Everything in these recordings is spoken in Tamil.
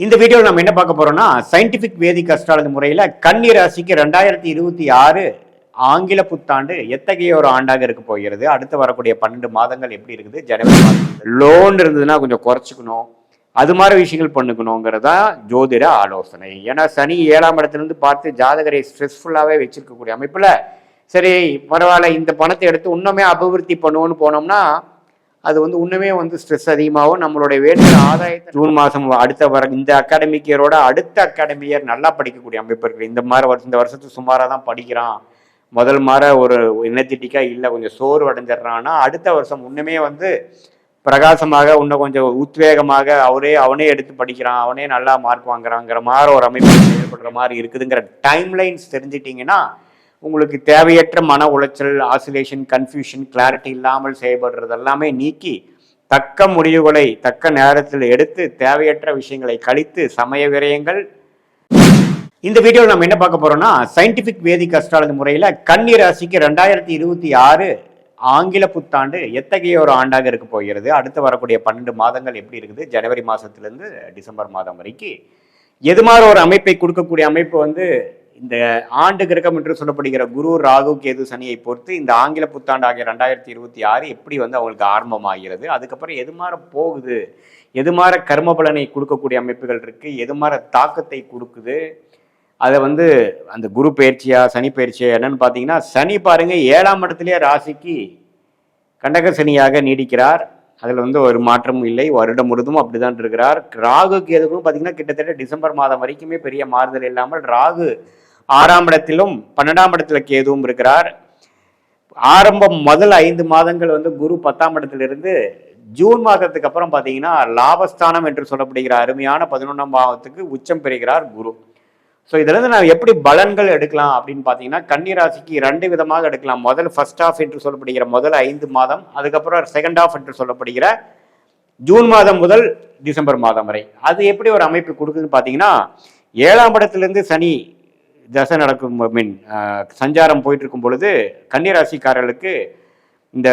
இந்த வீடியோவில் நம்ம என்ன பார்க்க போகிறோம்னா சயின்டிஃபிக் வேதிக் அஸ்ட்ராலஜி முறையில் கன்னி ராசிக்கு ரெண்டாயிரத்தி இருபத்தி ஆறு ஆங்கில புத்தாண்டு எத்தகைய ஒரு ஆண்டாக இருக்க போகிறது? அடுத்து வரக்கூடிய பன்னெண்டு மாதங்கள் எப்படி இருக்குது? ஜனவரி மாதம் லோன் இருந்ததுன்னா கொஞ்சம் குறைச்சிக்கணும். அது மாதிரி விஷயங்கள் பண்ணுக்கணுங்கிறதா ஜோதிட ஆலோசனை. ஏன்னா சனி ஏழாம் இடத்துலேருந்து பார்த்து ஜாதகரை ஸ்ட்ரெஸ்ஃபுல்லாகவே வச்சிருக்கக்கூடிய அமைப்பில் சரி பரவாயில்ல இந்த பணத்தை எடுத்து இன்னுமே அபிவிருத்தி பண்ணுவோன்னு போனோம்னா அது வந்து இன்னுமே வந்து ஸ்ட்ரெஸ் அதிகமாகும். நம்மளுடைய வேண்டிய ஆதாயத்தை ஜூன் மாதம் அடுத்த வர இந்த அகாடமிக் இயரோட அடுத்த அகாடமி இயர் நல்லா படிக்கக்கூடிய அமைப்பு இருக்குது இந்த மாதிரி வருஷம் இந்த வருஷத்துக்கு சுமாராக தான் படிக்கிறான். முதல் மாற ஒரு எனர்ஜெட்டிக்காக இல்லை கொஞ்சம் சோர்வு அடைஞ்சிடுறான்னா அடுத்த வருஷம் இன்னுமே வந்து பிரகாசமாக இன்னும் கொஞ்சம் உத்வேகமாக அவரே அவனே எடுத்து படிக்கிறான். அவனே நல்லா மார்க் வாங்குறாங்கிற மாதிரி ஒரு அமைப்பு ஏற்படுற மாதிரி இருக்குதுங்கிற டைம்லைன்ஸ் தெரிஞ்சிட்டிங்கன்னா உங்களுக்கு தேவையற்ற மன உளைச்சல் ஆசிலேஷன் கன்ஃபியூஷன் கிளாரிட்டி இல்லாமல் செயல்படுறது எல்லாமே நீக்கி தக்க முடிவுகளை தக்க நேரத்தில் எடுத்து தேவையற்ற விஷயங்களை கழித்து சமய விரயங்கள். இந்த வீடியோவில் நம்ம என்ன பார்க்க போறோம்னா சயின்டிபிக் வேதிக் அஸ்ட்ராலஜி முறையில் கன்னி ராசிக்கு ரெண்டாயிரத்தி இருபத்தி ஆறு ஆங்கில புத்தாண்டு எத்தகைய ஒரு ஆண்டாக இருக்க போகிறது? அடுத்து வரக்கூடிய பன்னெண்டு மாதங்கள் எப்படி இருக்குது? ஜனவரி மாதத்துலேருந்து டிசம்பர் மாதம் வரைக்கும் எது மாதிரி ஒரு அமைப்பை கொடுக்கக்கூடிய அமைப்பு வந்து இந்த ஆண்டு கிரகம் என்று சொல்லப்படுகிற குரு ராகு கேது சனியை பொறுத்து இந்த ஆங்கில புத்தாண்டு ஆகிய ரெண்டாயிரத்தி இருபத்தி ஆறு எப்படி வந்து அவங்களுக்கு ஆரம்பமாகிறது அதுக்கப்புறம் எது மாற போகுது எது மாற கர்ம பலனை கொடுக்கக்கூடிய அமைப்புகள் இருக்கு எது மாற தாக்கத்தை கொடுக்குது அதை வந்து அந்த குரு பயிற்சியா சனி பயிற்சியா என்னன்னு பார்த்தீங்கன்னா சனி பாருங்க ஏழாம் இடத்துலேயே ராசிக்கு கண்டக சனியாக நீடிக்கிறார். அதில் வந்து ஒரு மாற்றமும் இல்லை வருடம் முழுதும் அப்படிதான் இருக்கிறார். ராகு எதுக்கும் பார்த்தீங்கன்னா கிட்டத்தட்ட டிசம்பர் மாதம் வரைக்குமே பெரிய மாறுதல் இல்லாமல் ராகு ஆறாம் இடத்திலும் பன்னெண்டாம் இடத்துல கேதுவும் இருக்கிறார். ஆரம்பம் முதல் ஐந்து மாதங்கள் வந்து குரு பத்தாம் இடத்திலிருந்து ஜூன் மாதத்துக்கு அப்புறம் பார்த்தீங்கன்னா லாபஸ்தானம் என்று சொல்லப்படுகிற அருமையான பதினொன்றாம் பாவத்துக்கு உச்சம் பெறுகிறார் குரு. ஸோ இதிலிருந்து நான் எப்படி பலன்கள் எடுக்கலாம் அப்படின்னு பார்த்தீங்கன்னா கன்னிராசிக்கு ரெண்டு விதமாக எடுக்கலாம். முதல் ஃபர்ஸ்ட் ஆஃப் என்று சொல்லப்படுகிற முதல் ஐந்து மாதம் அதுக்கப்புறம் செகண்ட் ஆஃப் என்று சொல்லப்படுகிற ஜூன் மாதம் முதல் டிசம்பர் மாதம் வரை. அது எப்படி ஒரு அமைப்பு கொடுக்குதுன்னு பார்த்தீங்கன்னா ஏழாம் இடத்துலேருந்து சனி தசை நடக்கும் மீன் சஞ்சாரம் போயிட்டு இருக்கும் பொழுது கன்னிராசிக்காரர்களுக்கு இந்த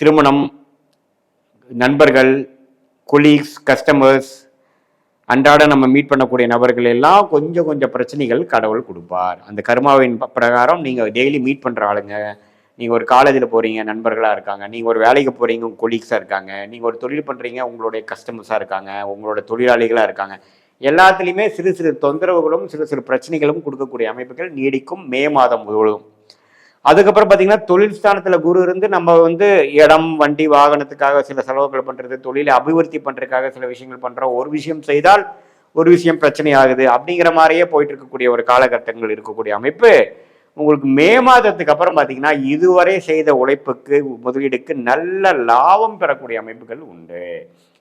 திருமணம் நண்பர்கள் கொலீக்ஸ் கஸ்டமர்ஸ் அன்றாட நம்ம மீட் பண்ணக்கூடிய நபர்கள் எல்லாம் கொஞ்சம் கொஞ்சம் பிரச்சனைகள் கடவுள் கொடுப்பார். அந்த கர்மாவின் பிரகாரம் நீங்கள் டெய்லி மீட் பண்ணுற ஆளுங்க. நீங்கள் ஒரு காலேஜில் போகிறீங்க நண்பர்களாக இருக்காங்க. நீங்கள் ஒரு வேலைக்கு போகிறீங்க உங்கள் கொலீக்ஸாக இருக்காங்க. நீங்கள் ஒரு தொழில் பண்ணுறீங்க உங்களுடைய கஸ்டமர்ஸாக இருக்காங்க. உங்களோட தொழிலாளிகளாக இருக்காங்க. எல்லாத்துலேயுமே சிறு சிறு தொந்தரவுகளும் சிறு சிறு பிரச்சனைகளும் கொடுக்கக்கூடிய அமைப்புகள் நீடிக்கும் மே மாதம் முழுவதும். அதுக்கப்புறம் பார்த்தீங்கன்னா தொழில் ஸ்தானத்தில் குரு இருந்து நம்ம வந்து இடம் வண்டி வாகனத்துக்காக சில செலவுகள் பண்ணுறது தொழிலை அபிவிருத்தி பண்ணுறதுக்காக சில விஷயங்கள் பண்ணுறோம் ஒரு விஷயம் செய்தால் ஒரு விஷயம் பிரச்சனை ஆகுது அப்படிங்கிற மாதிரியே போயிட்டு இருக்கக்கூடிய ஒரு காலகட்டங்கள் இருக்கக்கூடிய அமைப்பு. உங்களுக்கு மே மாதத்துக்கு அப்புறம் பார்த்தீங்கன்னா இதுவரை செய்த உழைப்புக்கு முதலீடுக்கு நல்ல லாபம் பெறக்கூடிய அமைப்புகள் உண்டு.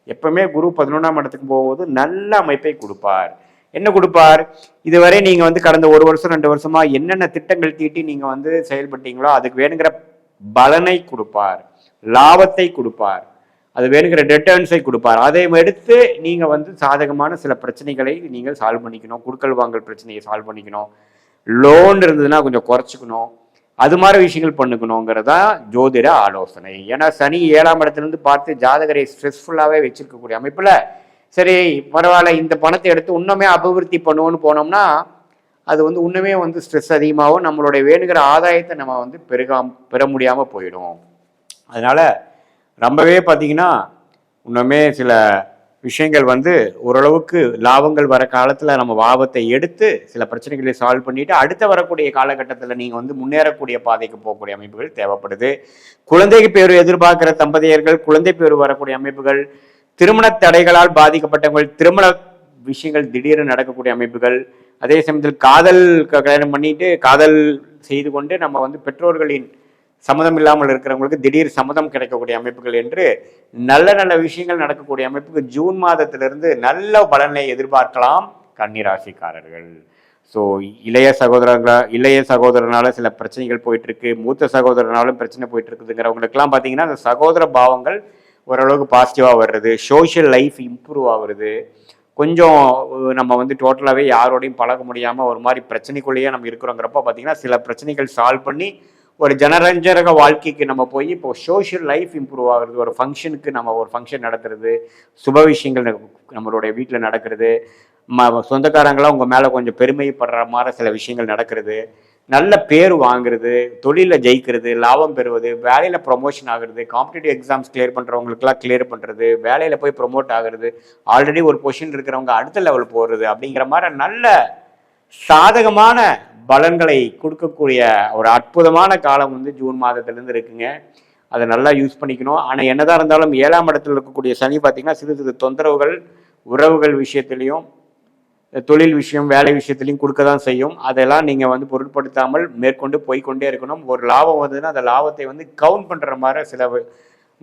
எப்பவுமே குரு பதினொன்றாம் இடத்துக்கு போகும்போது நல்ல அமைப்பை கொடுப்பார். என்ன கொடுப்பார்? இதுவரை நீங்கள் வந்து கடந்த ஒரு வருஷம் ரெண்டு வருஷமாக என்னென்ன திட்டங்கள் தீட்டி நீங்கள் வந்து செயல்பட்டீங்களோ அதுக்கு வேணுங்கிற பலனை கொடுப்பார். லாபத்தை கொடுப்பார். அது வேணுங்கிற ரிட்டர்ன்ஸை கொடுப்பார். அதை எடுத்து நீங்கள் வந்து சாதகமான சில பிரச்சனைகளை நீங்கள் சால்வ் பண்ணிக்கணும். குடுக்கல் வாங்கல் பிரச்சனையை சால்வ் பண்ணிக்கணும். லோன் இருந்ததுன்னா கொஞ்சம் குறைச்சிக்கணும். அது மாதிரி விஷயங்கள் பண்ணுக்கணுங்கிறதா ஜோதிட ஆலோசனை. ஏன்னா சனி ஏழாம் இடத்துலேருந்து பார்த்து ஜாதகரை ஸ்ட்ரெஸ்ஃபுல்லாகவே வச்சுருக்கக்கூடிய அமைப்பில் சரி பரவாயில்ல இந்த பணத்தை எடுத்து இன்னுமே அபிவிருத்தி பண்ணுவோன்னு போனோம்னா அது வந்து இன்னுமே வந்து ஸ்ட்ரெஸ் அதிகமாகவும் நம்மளுடைய வேணுங்கிற ஆதாயத்தை நம்ம வந்து பெருகாம பெற முடியாமல் போயிடும். அதனால் ரொம்பவே பார்த்தீங்கன்னா இன்னுமே சில விஷயங்கள் வந்து ஓரளவுக்கு லாபங்கள் வர காலத்தில் நம்ம வாபத்தை எடுத்து சில பிரச்சனைகளை சால்வ் பண்ணிட்டு அடுத்த வரக்கூடிய காலகட்டத்தில் நீங்கள் வந்து முன்னேறக்கூடிய பாதைக்கு போகக்கூடிய அமைப்புகள் தேவைப்படுது. குழந்தைக்கு பேர் எதிர்பார்க்கிற தம்பதியர்கள் குழந்தை பேர் வரக்கூடிய அமைப்புகள் திருமண தடைகளால் பாதிக்கப்பட்டவர்கள் திருமண விஷயங்கள் திடீர்னு நடக்கக்கூடிய அமைப்புகள் அதே சமயத்தில் காதல் க- கல்யாணம் பண்ணிட்டு காதல் செய்து கொண்டு நம்ம வந்து பெற்றோர்களின் சம்மதம் இல்லாமல் இருக்கிறவங்களுக்கு திடீர் சம்மதம் கிடைக்கக்கூடிய அமைப்புகள் என்று நல்ல நல்ல விஷயங்கள் நடக்கக்கூடிய அமைப்புக்கு ஜூன் மாதத்திலிருந்து நல்ல பலனை எதிர்பார்க்கலாம் கன்னிராசிக்காரர்கள். ஸோ இளைய சகோதரங்களா இளைய சகோதரனால சில பிரச்சனைகள் போயிட்டு இருக்கு மூத்த சகோதரனாலும் பிரச்சனை போயிட்டு இருக்குதுங்கிறவங்களுக்குலாம் பார்த்தீங்கன்னா அந்த சகோதர பாவங்கள் ஓரளவுக்கு பாசிட்டிவாக வர்றது சோஷியல் லைஃப் இம்ப்ரூவ் ஆகுறது கொஞ்சம் நம்ம வந்து டோட்டலாகவே யாரோடையும் பழக முடியாமல் ஒரு மாதிரி பிரச்சனைக்குள்ளேயே நம்ம இருக்கிறோங்கிறப்ப பார்த்தீங்கன்னா சில பிரச்சனைகள் சால்வ் பண்ணி ஒரு ஜனரஞ்சரக வாழ்க்கைக்கு நம்ம போய் இப்போ சோஷியல் லைஃப் இம்ப்ரூவ் ஆகுறது ஒரு ஃபங்க்ஷனுக்கு நம்ம ஒரு ஃபங்க்ஷன் நடத்துறது சுப விஷயங்கள் நம்மளுடைய வீட்டில் நடக்கிறது ம சொந்தக்காரங்களாம் உங்கள் மேலே கொஞ்சம் பெருமைப்படுற மாதிரி சில விஷயங்கள் நடக்கிறது நல்ல பேர் வாங்குறது தொழிலில் ஜெயிக்கிறது லாபம் பெறுவது வேலையில் ப்ரொமோஷன் ஆகுறது காம்படிட்டிவ் எக்ஸாம்ஸ் கிளியர் பண்ணுறவங்களுக்குலாம் கிளியர் பண்ணுறது வேலையில் போய் ப்ரொமோட் ஆகுறது ஆல்ரெடி ஒரு பொசிஷன் இருக்கிறவங்க அடுத்த லெவல் போகிறது அப்படிங்கிற மாதிரி நல்ல சாதகமான பலன்களை கொடுக்கக்கூடிய ஒரு அற்புதமான காலம் வந்து ஜூன் மாதத்துலேருந்து இருக்குங்க. அதை நல்லா யூஸ் பண்ணிக்கணும். ஆனால் என்னதான் இருந்தாலும் ஏழாம் இடத்துல இருக்கக்கூடிய சனி பார்த்தீங்கன்னா சிறு சிறு தொந்தரவுகள் உறவுகள் விஷயத்துலையும் தொழில் விஷயம் வேலை விஷயத்துலையும் கொடுக்க தான் செய்யும். அதெல்லாம் நீங்கள் வந்து பொருட்படுத்தாமல் மேற்கொண்டு போய்க்கொண்டே இருக்கணும். ஒரு லாபம் வந்ததுன்னா அந்த லாபத்தை வந்து கவுண்ட் பண்ணுற மாதிரி சில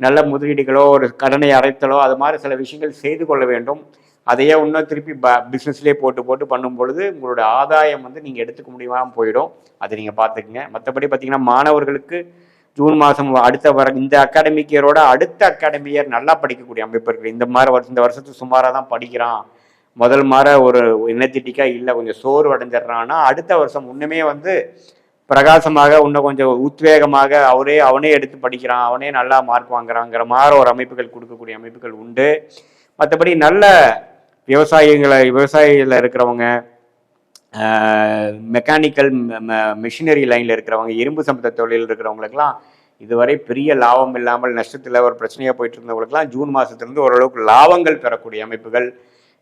நல்ல முதலீடுகளோ ஒரு கடனை அரைத்தலோ அது மாதிரி சில விஷயங்கள் செய்து கொள்ள வேண்டும். அதையே இன்னும் திருப்பி ப பிஸ்னஸ்லேயே போட்டு போட்டு பண்ணும் பொழுது உங்களோட ஆதாயம் வந்து நீங்கள் எடுத்துக்க முடியாமல் போயிடும். அதை நீங்கள் பார்த்துக்குங்க. மற்றபடி பார்த்தீங்கன்னா மாணவர்களுக்கு ஜூன் மாதம் அடுத்த வர இந்த அகாடமிக் இயரோட அடுத்த அகாடமி இயர் நல்லா படிக்கக்கூடிய அமைப்பு இருக்குது. இந்த மாதிரி வருஷம் இந்த வருஷத்துக்கு சுமாராக தான் படிக்கிறான். முதல் மாற ஒரு எனர்ஜெட்டிக்காக இல்லை கொஞ்சம் சோர்வு அடைஞ்சிடுறான்னா அடுத்த வருஷம் இன்னுமே வந்து பிரகாசமாக இன்னும் கொஞ்சம் உத்வேகமாக அவரே அவனே எடுத்து படிக்கிறான் அவனே நல்லா மார்க் வாங்குறாங்கிற மாதிரி ஒரு அமைப்புகள் கொடுக்கக்கூடிய அமைப்புகள் உண்டு. மற்றபடி நல்ல விவசாயிகளை விவசாயியில் இருக்கிறவங்க மெக்கானிக்கல் மிஷினரி லைனில் இருக்கிறவங்க இரும்பு சம்பந்த தொழில் இருக்கிறவங்களுக்கெல்லாம் இதுவரை பெரிய லாபம் இல்லாமல் நஷ்டத்தில் ஒரு பிரச்சனையாக போயிட்டு இருந்தவங்களுக்குலாம் ஜூன் மாதத்துலேருந்து ஓரளவுக்கு லாபங்கள் பெறக்கூடிய அமைப்புகள்.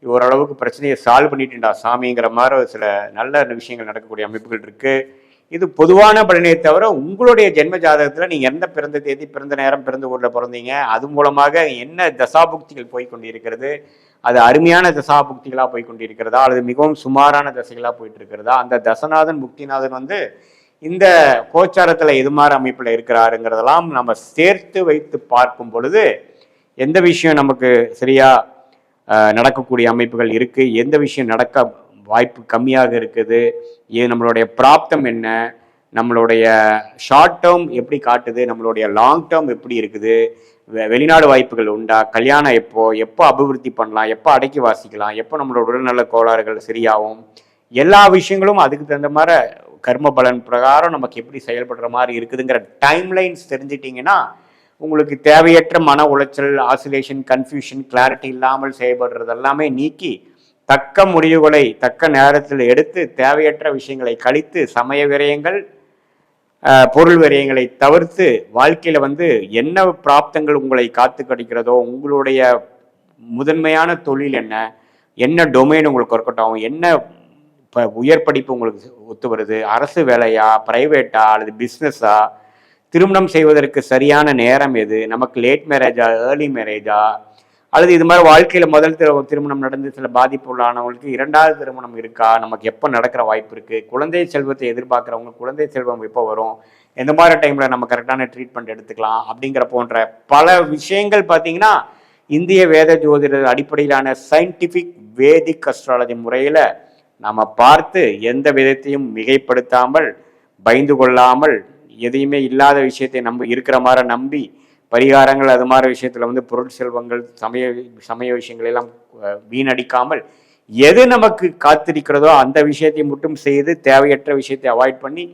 ஓரளவுக்கு பிரச்சனையை சால்வ் பண்ணிட்டுண்டா சாமிங்கிற மாதிரி சில நல்ல விஷயங்கள் நடக்கக்கூடிய அமைப்புகள் இருக்குது இது பொதுவான பலனே தவிர உங்களுடைய ஜென்ம ஜாதகத்தில் நீங்கள் எந்த பிறந்த தேதி பிறந்த நேரம் பிறந்த ஊரில் பிறந்தீங்க அது மூலமாக என்ன தசாபுக்திகள் போய்கொண்டிருக்கிறது அது அருமையான தசாபுக்திகளாக போய்கொண்டிருக்கிறதா அல்லது மிகவும் சுமாரான தசைகளாக போயிட்டு இருக்கிறதா அந்த தசநாதன் புக்திநாதன் வந்து இந்த கோச்சாரத்தில் எது மாதிரி அமைப்பில் இருக்கிறாருங்கிறதெல்லாம் நம்ம சேர்த்து வைத்து பார்க்கும் பொழுது எந்த விஷயம் நமக்கு சரியாக நடக்கக்கூடிய அமைப்புகள் இருக்குது எந்த விஷயம் நடக்க வாய்ப்பு கம்மியாக இருக்குது. இது நம்மளுடைய பிராப்தம் என்ன? நம்மளுடைய ஷார்ட் டேர்ம் எப்படி காட்டுது? நம்மளுடைய லாங் டேர்ம் எப்படி இருக்குது? வெளிநாடு வாய்ப்புகள் உண்டா? கல்யாணம் எப்போ? எப்போ அபிவிருத்தி பண்ணலாம்? எப்போ அடக்கி வாசிக்கலாம்? எப்போ நம்மளோட உடல்நல கோளாறுகள் சரியாகும்? எல்லா விஷயங்களும் அதுக்கு தகுந்த மாதிரி கர்ம பலன் பிரகாரம் நமக்கு எப்படி செயல்படுற மாதிரி இருக்குதுங்கிற டைம்லைன்ஸ் தெரிஞ்சிட்டிங்கன்னா உங்களுக்கு தேவையற்ற மன உளைச்சல் ஆசிலேஷன் கன்ஃபியூஷன் கிளாரிட்டி இல்லாமல் செயல்படுறது எல்லாமே நீக்கி தக்க முடிவுகளை தக்க நேரத்தில் எடுத்து தேவையற்ற விஷயங்களை கழித்து சமய விரயங்கள் பொருள் விரயங்களை தவிர்த்து வாழ்க்கையில் வந்து என்ன பிராப்தங்கள் உங்களை காத்து கிடைக்கிறதோ உங்களுடைய முதன்மையான தொழில் என்ன என்ன டொமைன் உங்களுக்கு இருக்கட்டும் என்ன இப்போ உயர் படிப்பு உங்களுக்கு ஒத்து வருது அரசு வேலையா ப்ரைவேட்டா அல்லது பிஸ்னஸா திருமணம் செய்வதற்கு சரியான நேரம் எது நமக்கு லேட் மேரேஜா ஏர்லி மேரேஜா அல்லது இது மாதிரி வாழ்க்கையில் முதல் திருமணம் நடந்து சில பாதிப்பு உள்ளானவங்களுக்கு இரண்டாவது திருமணம் இருக்கா? நமக்கு எப்போ நடக்கிற வாய்ப்பு இருக்குது குழந்தை செல்வத்தை எதிர்பார்க்குறவங்க குழந்தை செல்வம் எப்போ வரும்? எந்த மாதிரி டைமில் நம்ம கரெக்டான ட்ரீட்மெண்ட் எடுத்துக்கலாம்? அப்படிங்கிற போன்ற பல விஷயங்கள் பார்த்தீங்கன்னா இந்திய வேத ஜோதிட அடிப்படையிலான சயின்டிஃபிக் வேதிக் அஸ்ட்ராலஜி முறையில் நம்ம பார்த்து எந்த விதத்தையும் மிகைப்படுத்தாமல் பயந்து கொள்ளாமல் எதையுமே இல்லாத விஷயத்தை நம்ப இருக்கிற மாதிரி நம்பி பரிகாரங்கள் அது மாதிரி விஷயத்தில் வந்து பொருள் செல்வங்கள் சமய சமய விஷயங்கள் எல்லாம் வீணடிக்காமல் எது நமக்கு காத்திருக்கிறதோ அந்த விஷயத்தை மட்டும் செய்து தேவையற்ற விஷயத்தை அவாய்ட் பண்ணி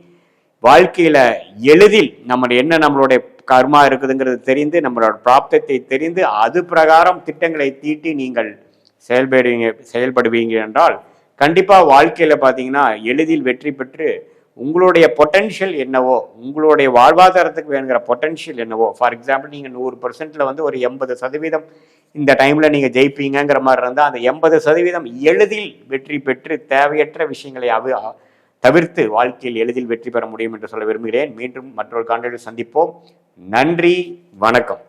வாழ்க்கையில் எளிதில் நம்மளுடைய என்ன நம்மளுடைய கர்மா இருக்குதுங்கிறது தெரிந்து நம்மளோட பிராப்தத்தை தெரிந்து அது பிரகாரம் திட்டங்களை தீட்டி நீங்கள் செயல்படுவீங்க செயல்படுவீங்க என்றால் கண்டிப்பாக வாழ்க்கையில் பார்த்தீங்கன்னா எளிதில் வெற்றி பெற்று உங்களுடைய பொட்டென்ஷியல் என்னவோ உங்களுடைய வாழ்வாதாரத்துக்கு வேணுங்கிற பொட்டன்ஷியல் என்னவோ ஃபார் எக்ஸாம்பிள் நீங்கள் நூறு பர்சன்ட்ல வந்து ஒரு எண்பது சதவீதம் இந்த டைமில் நீங்கள் ஜெயிப்பீங்கிற மாதிரி இருந்தால் அந்த எண்பது சதவீதம் எளிதில் வெற்றி பெற்று தேவையற்ற விஷயங்களை அவ தவிர்த்து வாழ்க்கையில் எளிதில் வெற்றி பெற முடியும் என்று சொல்ல விரும்புகிறேன். மீண்டும் மற்றொரு காண்டில் சந்திப்போம். நன்றி வணக்கம்.